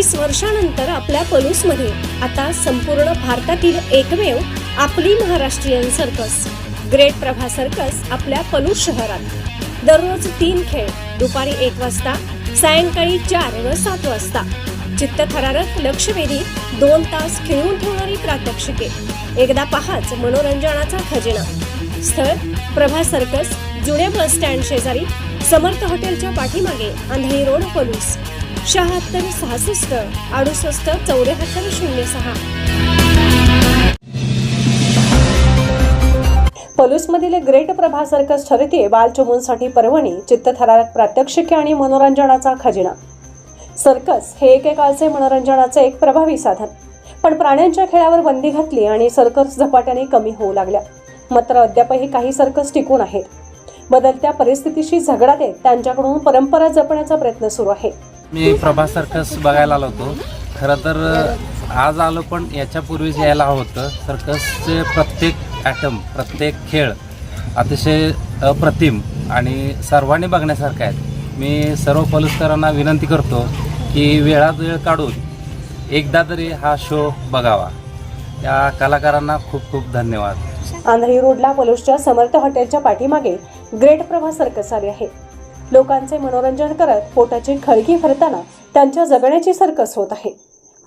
तीस वर्षानंतर आपल्या पलूसमध्ये. आता संपूर्ण भारतातील एकमेव आपली Maharashtrian circus. Great Prabha circus आपल्या पलूस शहरात. दररोज तीन खेळ दुपारी एक वाजता सायंकाळी चार व सात वाजता. चित्तथरारक लक्षवेधी दोन तास खेळून ठेवणारी प्रात्यक्षिके. एकदा पहाच मनोरंजनाचा खजिना. स्थळ प्रभा सर्कस जुने बस स्टँड शेजारी समर्थ हॉटेलच्या पाठीमागे आंधळी रोड पलूस. शहात्तर सहासष्ट अडुसष्ट चौऱ्याहत्तर शून्य सहा. पलूसमधील ग्रेट प्रभा सर्कस ठरते बालचमूंसाठी पर्वणी चित्तथरारक प्रात्यक्षिके आणि मनोरंजनाचा खजिना. सर्कस हे एकेकाळचे मनोरंजनाचे एक प्रभावी साधन. पण प्राण्यांच्या खेळावर बंदी घातली आणि सर्कस झपाट्याने कमी होऊ लागल्या. मात्र अद्यापही काही सर्कस टिकून आहेत. बदलत्या परिस्थितीशी झगडा देत त्यांच्याकडून परंपरा जपण्याचा प्रयत्न सुरू आहे. मी प्रभा सर्कस बघायला आलो होतो. खरं तर आज आलो पण याच्यापूर्वीच यायला हवं होतं. सर्कसचे प्रत्येक ॲटम प्रत्येक खेळ अतिशय अप्रतिम आणि सर्वांनी बघण्यासारखे आहेत. मी सर्व पलुस्करांना विनंती करतो की वेळात वेळ काढून एकदा तरी हा शो बघावा. या कलाकारांना खूप खूप धन्यवाद. आंधळी रोडला पलूसच्या समर्थ हॉटेलच्या पाठीमागे ग्रेट प्रभा सर्कस आली आहे लोकांचे मनोरंजन करत पोटाची खळगी भरताना त्यांच्या जगण्याची सर्कस होत आहे.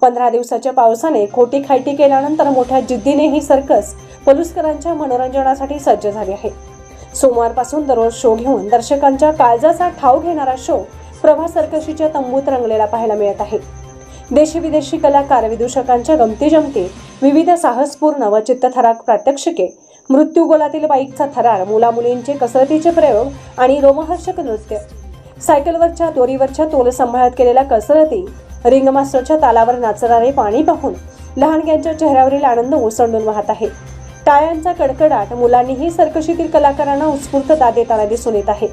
पंधरा दिवसाच्या पावसाने खोटी खायटी केल्यानंतर मोठ्या जिद्दीने ही सर्कस पलुसकरांच्या मनोरंजनासाठी सज्ज झाली आहे. सोमवारपासून दररोज शो घेऊन दर्शकांच्या काळजाचा ठाव घेणारा शो प्रभा सर्कशीच्या तंबूत रंगलेला पाहायला मिळत आहे. देशी विदेशी कलाकार विदूषकांच्या गमती जमती विविध साहसपूर्ण व चित्तथराक प्रात्यक्षिके मृत्यूगोलातील बाईकचा थरार मुलामुलींचे कसरतीचे प्रयोग आणि रोमहर्षक नृत्य. सायकलवरच्या दोरीवरच्या तोल सांभाळत केलेल्या कसरती रिंगमास्टरच्या तालावर नाचणारे पाणी पाहून लहानग्यांच्या चेहऱ्यावरील आनंद ओसंडून वाहत आहे. टाळ्यांचा कडकडाट मुलांनीही सर्कशीतील कलाकारांना उत्स्फूर्त दाद देताना दिसून येत आहे.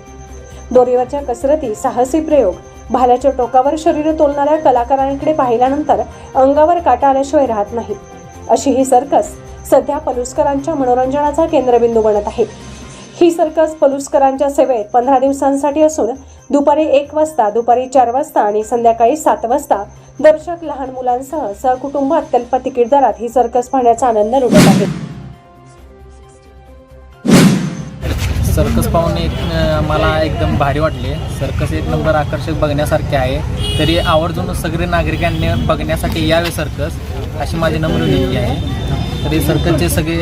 दोरीवरच्या कसरती साहसी प्रयोग भाल्याच्या टोकावर शरीर तोलणाऱ्या कलाकारांकडे पाहिल्यानंतर अंगावर काटा आल्याशिवाय राहत नाही. अशी ही सर्कस सध्या पलुसकरांच्या मनोरंजनाचा केंद्रबिंदू बनत आहे. ही सर्कस पलुसकरांच्या सेवेत पंधरा दिवसांसाठी असून दुपारी एक वाजता दुपारी चार वाजता आणि संध्याकाळी सात वाजता दर्शक लहान मुलांसह सहकुटुंब अत्यल्प तिकीट दरात ही सर्कस पाहण्याचा आनंद लुटत आहे. सर्कस पाहून एक मला एकदम भारी वाटले. सर्कस एक नंबर आकर्षक बघण्यासारखे आहे. तरी आवर्जून सगळे नागरिकांनी बघण्यासाठी यावे सर्कस अशी माझी नम्र विनंती आहे. तरी सर्कसचे सगळे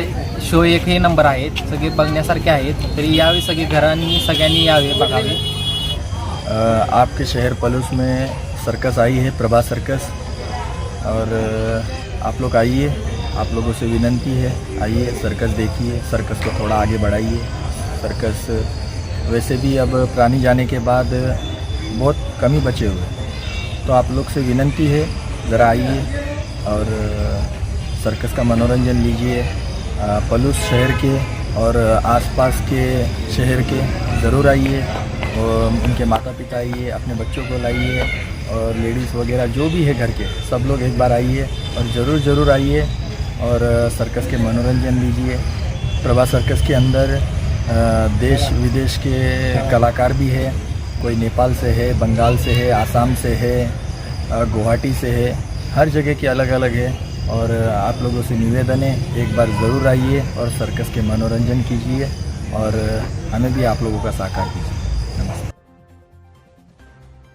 शो एकही नंबर आहेत, सगळे बघण्यासारखे आहेत, तरी यावे सगळे घरांनी, सगळ्यांनी यावे आपके शहर पलूस में सर्कस आई है, प्रभा सर्कस और आप लोग आइए, आप लोगों से विनंती है, आइए सर्कस देखिए सर्कस को थोड़ा आगे बढ़ाइए. सर्कस वैसे भी अब प्राणी जाने के बाद बहुत कम ही बचे हुए तो आप लोग से विनंती है, ज़रा आइए और सर्कस का मनोरंजन लीजिए पलूस शहर के और आसपास के शहर के ज़रूर आइए, और उनके माता पिता आइए, अपने बच्चों को लाइए, और लेडीज़ वगैरह जो भी है घर के, सब लोग एक बार आइए और ज़रूर ज़रूर आइए, और सर्कस के मनोरंजन लीजिए। प्रभा सर्कस के अंदर देश विदेश के कलाकार भी है, कोई नेपाल से है, बंगाल से है, आसाम से है गुवाहाटी से है, हर जगह के अलग अलग है। और आप लोगों से निवेदन है एक बार ज़रूर आइए और सर्कस के मनोरंजन कीजिए और हमें भी आप लोगों का साकार कीजिए। नमस्ते।